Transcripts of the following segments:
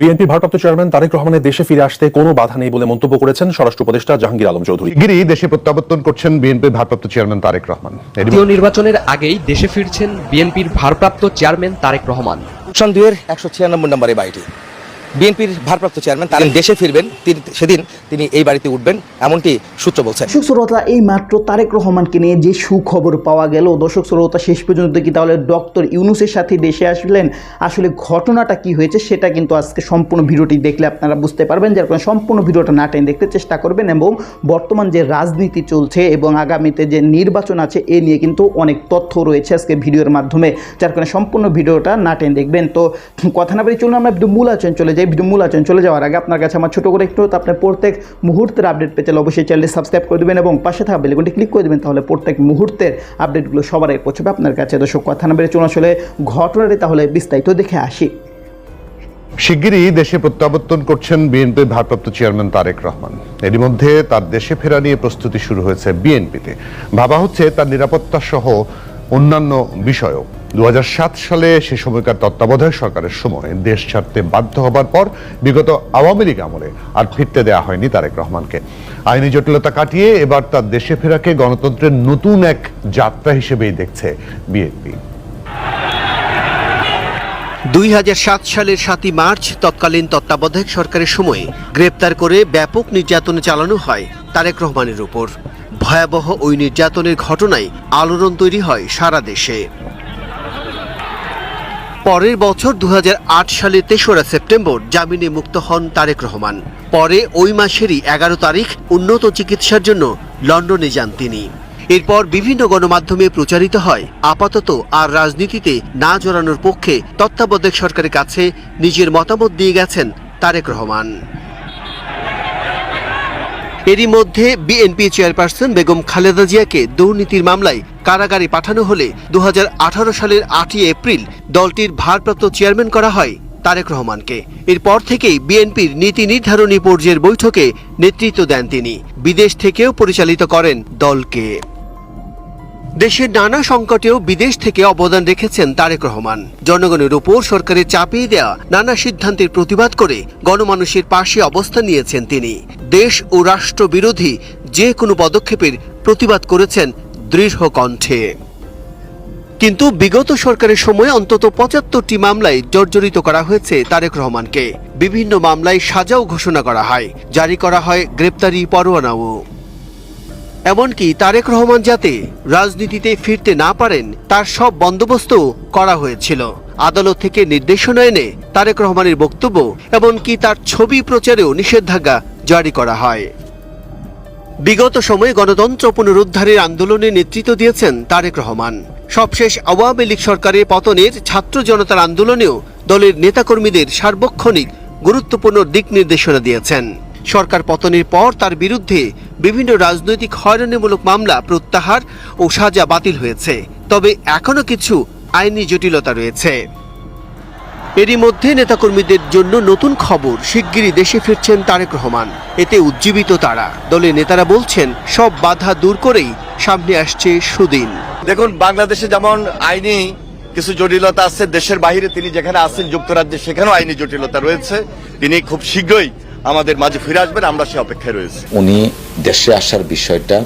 BNP ভারপ্রাপ্ত chairman Tarique রহমানের দেশে ফিরে আসতে কোনো বাধা নেই বলে মন্তব্য করেছেন স্বরাষ্ট্র উপদেষ্টা জাহাঙ্গীর আলম চৌধুরী। গিরি দেশে প্রত্যাবর্তন করছেন বিএনপির ভারপ্রাপ্ত চেয়ারম্যান তারেক রহমান। জাতীয় নির্বাচনের আগেই দেশে ফিরছেন বিএনপির ভারপ্রাপ্ত চেয়ারম্যান তারেক রহমান। দুয়ের একশো ছিয়ানব্বই নম্বরে বাড়িটি। বিএনপির ভারপ্রাপ্ত চেয়ারম্যান তার দেশে ফিরবেন তিনি সেদিন তিনি এই বাড়িতে উঠবেন এমনটি সূত্র বলছে। দর্শক শ্রোতা এই মাত্র তারেক রহমানকে নিয়ে যে সুখবর পাওয়া গেল দর্শক শ্রোতা শেষ পর্যন্ত কি তাহলে ডক্টর ইউনুসের সাথে দেশে আসলেন? আসলে ঘটনাটা কি হয়েছে সেটা কিন্তু আজকে সম্পূর্ণ ভিডিওটি দেখলে আপনারা বুঝতে পারবেন যার কারণে সম্পূর্ণ ভিডিওটা না টেনে দেখতে চেষ্টা করবেন এবং বর্তমান যে রাজনীতি চলছে এবং আগামীতে যে নির্বাচন আছে এ নিয়ে কিন্তু অনেক তথ্য রয়েছে আজকে ভিডিওর মাধ্যমে। যার কারণে সম্পূর্ণ ভিডিওটা না টেনে দেখবেন। তো কথা না বলে চলুন আমরা মূল আচরণ চলে যাই ভিডিও মূল আচরণ চলে যাওয়ার আগে আপনার কাছে আমার ছোটো করে একটু আপনার প্রত্যেক মুহূর্তের আপডেট পেতে অবশ্যই চ্যানেলটি সাবস্ক্রাইব করে দেবেন এবং পাশে থাকা বেলগুনটি ক্লিক করে দেবেন, তাহলে প্রত্যেক মুহূর্তের আপডেটগুলো সবার আগে পৌঁছবে আপনার কাছে। দর্শক, কথা না বেড়ে চলুন আসলে ঘটনাটি তাহলে বিস্তারিত দেখে আসি। শিগগিরই দেশে প্রত্যাবর্তন করছেন বিএনপির ভারপ্রাপ্ত চেয়ারম্যান তারেক রহমান। এরই মধ্যে তার দেশে ফেরা নিয়ে প্রস্তুতি শুরু হয়েছে বিএনপিতে। ভাবা হচ্ছে তার নিরাপত্তা সহ অন্যান্য বিষয়ও। দু সালে সে সময়কার তত্ত্বাবধায়ক সরকারের সময় দেশ ছাড়তে বাধ্য হবার পর বিগত আওয়ামী লীগ আমলে আর ফিরতে দেওয়া হয়নি তারেক রহমানকে। আইনি জটিলতা কাটিয়ে এবার তার দেশে ফেরাকে গণতন্ত্রের নতুন এক যাত্রা হিসেবেই দেখছে বিএনপি। দুই হাজার সাত সালের সাতই মার্চ তৎকালীন তত্ত্বাবধায়ক সরকারের সময়ে গ্রেপ্তার করে ব্যাপক নির্যাতন চালানো হয় তারেক রহমানের উপর। ভয়াবহ ওই নির্যাতনের ঘটনায় আলোড়ন তৈরি হয় সারা দেশে। পরের বছর দু সালের তেসরা সেপ্টেম্বর জামিনে মুক্ত হন তারেক রহমান। পরে ওই মাসেরই এগারো তারিখ উন্নত চিকিৎসার জন্য লন্ডনে যান তিনি। এরপর বিভিন্ন গণমাধ্যমে প্রচারিত হয়, আপাতত আর রাজনীতিতে না জড়ানোর পক্ষে তত্ত্বাবধায়ক সরকারের কাছে নিজের মতামত দিয়ে গেছেন তারেক রহমান। এরই মধ্যে বিএনপি চেয়ারপারসন বেগম খালেদা জিয়াকে দুর্নীতির মামলায় কারাগারে পাঠানো হলে দু হাজার আঠারো সালের আটই এপ্রিল দলটির ভারপ্রাপ্ত চেয়ারম্যান করা হয় তারেক রহমানকে। এরপর থেকেই বিএনপির নীতি নির্ধারণী পর্যায়ের বৈঠকে নেতৃত্ব দেন তিনি। বিদেশ থেকেও পরিচালিত করেন দলকে। দেশের নানা সংকটেও বিদেশ থেকে অবদান রেখেছেন তারেক রহমান। জনগণের উপর সরকারের চাপিয়ে দেওয়া নানা সিদ্ধান্তের প্রতিবাদ করে গণমানুষের পাশে অবস্থান নিয়েছেন তিনি। দেশ ও রাষ্ট্র বিরোধী যে কোনো পদক্ষেপের প্রতিবাদ করেছেন দৃঢ় কণ্ঠে। কিন্তু বিগত সরকারের সময় অন্তত পঁচাত্তরটি মামলায় জর্জরিত করা হয়েছে তারেক রহমানকে। বিভিন্ন মামলায় সাজাও ঘোষণা করা হয়। জারি করা হয় গ্রেপ্তারি পরোয়ানাও। এমনকি তারেক রহমান যাতে রাজনীতিতে ফিরতে না পারেন, তার সব বন্দোবস্ত করা হয়েছিল। আদালত থেকে নির্দেশনা এনে তারেক রহমানের বক্তব্য এমনকি তার ছবি প্রচারেও নিষেধাজ্ঞা জারি করা হয়। বিগত সময়ে গণতন্ত্র পুনরুদ্ধারের আন্দোলনে নেতৃত্ব দিয়েছেন তারেক রহমান। সবশেষ আওয়ামী লীগ সরকারের পতনের ছাত্র জনতার আন্দোলনেও দলের নেতাকর্মীদের সার্বক্ষণিক গুরুত্বপূর্ণ দিক নির্দেশনা দিয়েছেন। সরকার পতনের পর তার বিরুদ্ধে বিভিন্ন রাজনৈতিক হয়রানিমূলক মামলা প্রত্যাহার ও সাজা বাতিল হয়েছে। তবে এখনও কিছু আইনি জটিলতা রয়েছে। এরই মধ্যে নেতাকর্মীদের জন্য নতুন খবর, শিগগিরই দেশে ফিরছেন তারেক রহমান। এতে উজ্জীবিত তারা। দলের নেতারা বলছেন, সব বাধা দূর করেই সামনে আসছে সুদিন। দেখুন, বাংলাদেশে যেমন আইনি কিছু জটিলতা আছে, দেশের বাইরে তিনি যেখানে আছেন, যুক্তরাজ্যে সেখানেও আইনি জটিলতা রয়েছে। তিনি খুব শীঘ্রই আমাদের মাঝে ফিরে আসবেন আমরা সে অপেক্ষায় রয়েছি। উনি দেশে আসার বিষয়টা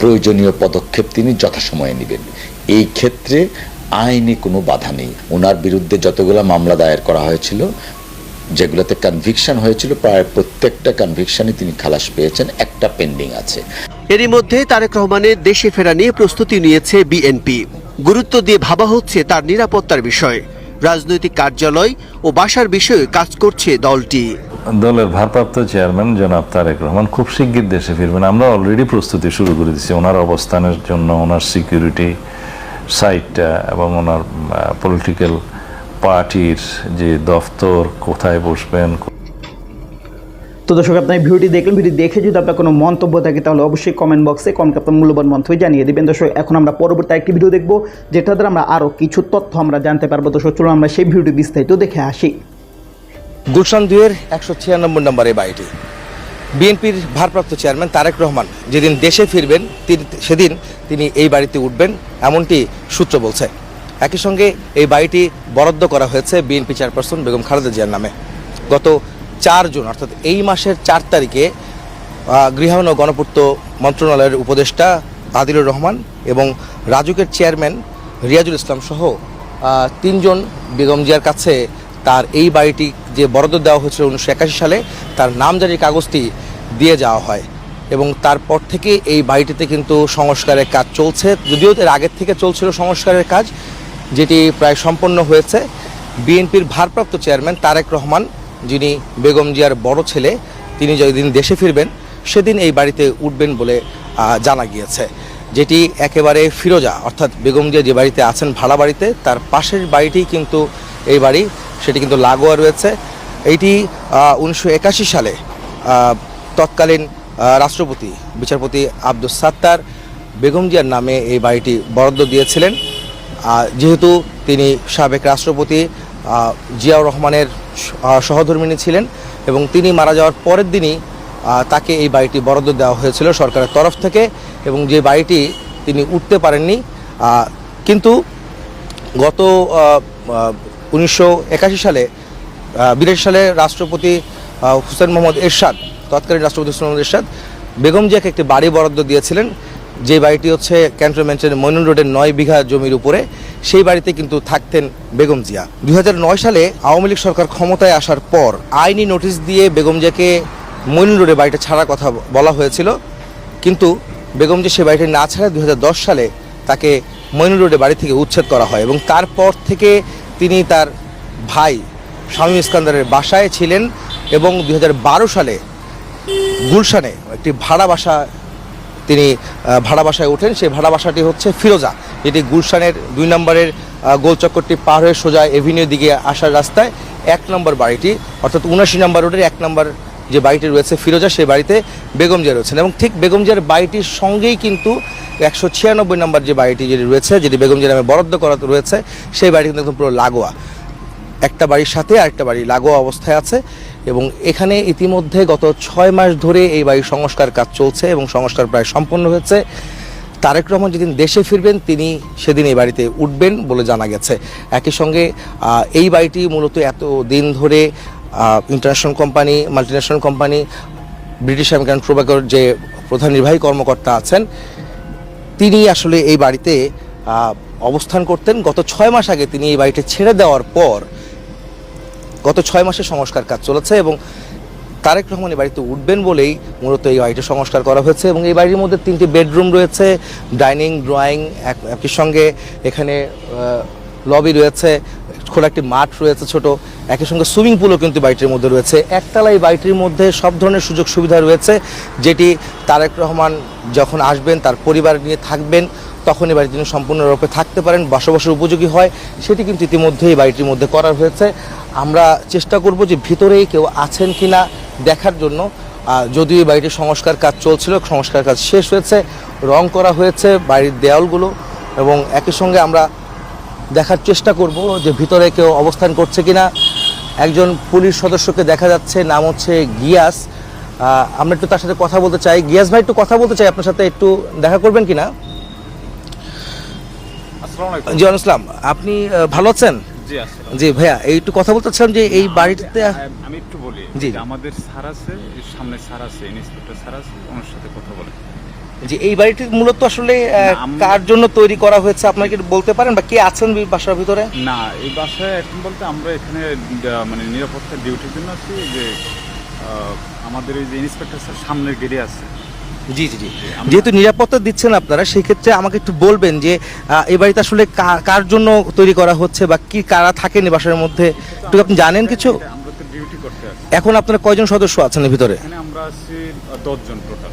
প্রয়োজনীয় পদক্ষেপ তিনি যথাসময়ে নেবেন। এই ক্ষেত্রে আইনি কোনো বাধা নেই। ওনার বিরুদ্ধে যতগুলো মামলা দায়ের করা হয়েছিল যেগুলোতে কনভিকশন হয়েছিল প্রায় প্রত্যেকটা কনভিকশনে তিনি খালাস পেয়েছেন একটা পেন্ডিং আছে। এরই মধ্যে তারেক রহমানের দেশে ফেরা নিয়ে প্রস্তুতি নিয়েছে বিএনপি গুরুত্ব দিয়ে ভাবা হচ্ছে তার নিরাপত্তার বিষয়। রাজনৈতিক কার্যালয় ও বাসার বিষয়ে কাজ করছে দলটি। দলের ভারপ্রাপ্ত চেয়ারম্যান জনাব তারেক রহমান খুব শিগগির দেশে ফিরবেন। আমরা অলরেডি প্রস্তুতি শুরু করে দিচ্ছি ওনার অবস্থানের জন্য, ওনার সিকিউরিটি সাইটটা এবং ওনার পলিটিক্যাল পার্টির যে দফতর, কোথায় বসবেন তো দর্শক, আপনার ভিডিওটি দেখলেন ভিডিও দেখে যদি আপনার কোনো মন্তব্য থাকে, তাহলে অবশ্যই কমেন্ট বক্সে কমেন্ট আপনার মূল্যবান মন্তব্য জানিয়ে দেবেন। দর্শক, এখন আমরা পরবর্তী একটি ভিডিও দেখব যেটা দ্বারা আমরা আরও কিছু তথ্য আমরা জানতে পারব। দর্শক, চলুন আমরা সেই ভিডিওটি বিস্তারিত দেখে আসি। গুলশান দুয়ের একশো ছিয়ানব্বই নম্বরে বাড়িটি। বিএনপির ভারপ্রাপ্ত চেয়ারম্যান তারেক রহমান যেদিন দেশে ফিরবেন সেদিন তিনি এই বাড়িতে উঠবেন এমনটি সূত্র বলছে। একই সঙ্গে এই বাড়িটি বরাদ্দ করা হয়েছে বিএনপি চেয়ারপারসন বেগম খালেদা জিয়ার নামে। গত চার জুন অর্থাৎ এই মাসের চার তারিখে আহ, গৃহায়ন ও গণপূর্ত মন্ত্রণালয়ের উপদেষ্টা আদিলুর রহমান এবং রাজুকের চেয়ারম্যান রিয়াজুল ইসলাম সহ তিনজন বেগম জিয়ার কাছে তার এই বাড়িটি যে বরাদ্দ দেওয়া হয়েছিল উনিশশো একাশি সালে, তার নামজারির কাগজটি দিয়ে যাওয়া হয়। এবং তারপর থেকে এই বাড়িটিতে কিন্তু সংস্কারের কাজ চলছে। যদিও এর আগের থেকে চলছিল সংস্কারের কাজ, যেটি প্রায় সম্পন্ন হয়েছে। বিএনপির ভারপ্রাপ্ত চেয়ারম্যান তারেক রহমান, যিনি বেগম জিয়ার বড় ছেলে, তিনি যেদিন দেশে ফিরবেন, সেদিন এই বাড়িতে উঠবেন বলে জানা গিয়েছে। যেটি একেবারে ফিরোজা অর্থাৎ বেগম জিয়া যে বাড়িতে আছেন ভাড়া বাড়িতে তার পাশের বাড়িটি কিন্তু এই বাড়ি সেটি কিন্তু লাগোয়া রয়েছে। এইটি উনিশশো একাশি সালে তৎকালীন রাষ্ট্রপতি বিচারপতি আব্দুস সাত্তার বেগম জিয়ার নামে এই বাড়িটি বরাদ্দ দিয়েছিলেন। যেহেতু তিনি সাবেক রাষ্ট্রপতি জিয়াউর রহমানের স- আহ, সহধর্মিণী ছিলেন এবং তিনি মারা যাওয়ার পরের দিনই তাকে এই বাড়িটি বরাদ্দ দেওয়া হয়েছিল সরকারের তরফ থেকে এবং যে বাড়িটি তিনি উঠতে পারেননি কিন্তু গত উনিশশো একাশি সালে বিরাশি সালে রাষ্ট্রপতি হুসেন মোহাম্মদ এরশাদ, তৎকালীন রাষ্ট্রপতি হুসেন মোহাম্মদ এরশাদ, বেগম জিয়াকে একটি বাড়ি বরাদ্দ দিয়েছিলেন। যে বাড়িটি হচ্ছে ক্যান্টনমেন্টের মইনুল রোডের নয় বিঘা জমির উপরে, সেই বাড়িতে কিন্তু থাকতেন বেগম জিয়া। দুই হাজার নয় সালে আওয়ামী লীগ সরকার ক্ষমতায় আসার পর আইনি নোটিশ দিয়ে বেগম জিয়াকে মইনুল রোডে বাড়িটা ছাড়ার কথা বলা হয়েছিল। কিন্তু বেগম যে সে বাড়িটি না ছাড়া দুই হাজার দশ সালে তাকে মইনুল রোডে বাড়ি থেকে উচ্ছেদ করা হয় এবং তারপর থেকে তিনি তার ভাই স্বামী ইস্কান্দারের বাসায় ছিলেন এবং দু হাজার বারো সালে গুলশানে একটি ভাড়া বাসা তিনি ভাড়া বাসায় ওঠেন। সেই ভাড়া বাসাটি হচ্ছে ফিরোজা। যেটি গুলশানের দুই নম্বরের গোলচক্করটি পার হয়ে সোজা এভিনিউ দিকে আসার রাস্তায় এক নম্বর বাড়িটি, অর্থাৎ উনাশি নম্বর রোডের এক নম্বর যে বাড়িটি রয়েছে ফিরোজা, সেই বাড়িতে বেগম জিয়া রয়েছেন। এবং ঠিক বেগম জিয়ার বাড়িটির সঙ্গেই কিন্তু একশো ছিয়ানব্বই নম্বর যে বাড়িটি যেটি রয়েছে, যেটি বেগম জিয়া নামে বরাদ্দ করা রয়েছে, সেই বাড়ি কিন্তু একদম পুরো লাগোয়া। একটা বাড়ির সাথে আরেকটা বাড়ি লাগোয়া অবস্থায় আছে এবং এখানে ইতিমধ্যে গত ছয় মাস ধরে এই বাড়ির সংস্কার কাজ চলছে এবং সংস্কার প্রায় সম্পন্ন হয়েছে। তারেক রহমান যেদিন দেশে ফিরবেন, তিনি সেদিন এই বাড়িতে উঠবেন বলে জানা গেছে। একই সঙ্গে এই বাড়িটি মূলত এত দিন ধরে international company multinational company British American প্রোবাকর যে প্রধান নির্বাহী কর্মকর্তা আছেন, তিনি আসলে এই বাড়িতে অবস্থান করতেন। গত ছয় মাস আগে তিনি এই বাড়িটি ছেড়ে দেওয়ার পর গত ছয় মাসে সংস্কার কাজ চলেছে এবং তারেক রহমান এই বাড়িতে উঠবেন বলেই মূলত এই বাড়িটি সংস্কার করা হয়েছে এবং এই বাড়ির মধ্যে তিনটি বেডরুম রয়েছে, ডাইনিং, ড্রয়িং একই সঙ্গে এখানে লবি রয়েছে, খোলা একটি মাঠ রয়েছে ছোট। একই সঙ্গে সুইমিং পুলও কিন্তু বাড়িটির মধ্যে রয়েছে। একতলা এই বাড়িটির মধ্যে সব ধরনের সুযোগ সুবিধা রয়েছে, যেটি তারেক রহমান যখন আসবেন, তার পরিবার নিয়ে থাকবেন তখন এই বাড়িটি সম্পূর্ণরূপে থাকতে পারেন, বসবাসের উপযোগী হয়। সেটি কিন্তু ইতিমধ্যে এই বাড়িটির মধ্যে করা হয়েছে। আমরা চেষ্টা করব যে ভিতরেই কেউ আছেন কি না দেখার জন্য। যদিও এই বাড়িটির সংস্কার কাজ চলছিল, সংস্কার কাজ শেষ হয়েছে, রং করা হয়েছে বাড়ির দেওয়ালগুলো এবং একই সঙ্গে আমরা দেখার চেষ্টা করব যে ভিতরে কেউ অবস্থান করছে কিনা। একজন পুলিশ সদস্যকে দেখা যাচ্ছে নাম হচ্ছে গিয়াস। আমরা একটু তার সাথে কথা বলতে চাই। গিয়াস ভাই একটু কথা বলতে চাই আপনার সাথে একটু দেখা করবেন কিনা? জি ওয়ালাইকুম আসসালাম। আপনি ভালো আছেন? জি ভাইয়া এই একটু কথা বলতে চাচ্ছিলাম যে এই বাড়িতে আমি একটু বলি জি। আমাদের স্যার আছে সামনে স্যার আছে ইন্সপেক্টর স্যার আছে ওনার সাথে কথা বলে। যে এই বাড়িটি মূলত আসলে কার জন্য তৈরি করা হয়েছে আপনারা কি বলতে পারেন? বা কে আছেন এই বাসার ভিতরে? না এই বাসায় এখন বলতে আমরা এখানে মানে নিরাপত্তা ডিউটির জন্য আছি। যে আমাদের এই যে ইন্সপেক্টর স্যার সামনের গেটে আছে। জি জি জি। যেহেতু নিরাপত্তা দিচ্ছেন আপনারা সেই ক্ষেত্রে আমাকে একটু বলবেন যে এই বাড়িতে আসলে কার জন্য তৈরি করা হচ্ছে বা কি কারা থাকেন এই বাসার মধ্যে? একটু আপনি জানেন কিছু? আমরা তো ডিউটি করতে আছি এখন আপনারা কয়জন সদস্য আছেন ভিতরে? আমরা আছি দশজন টোটাল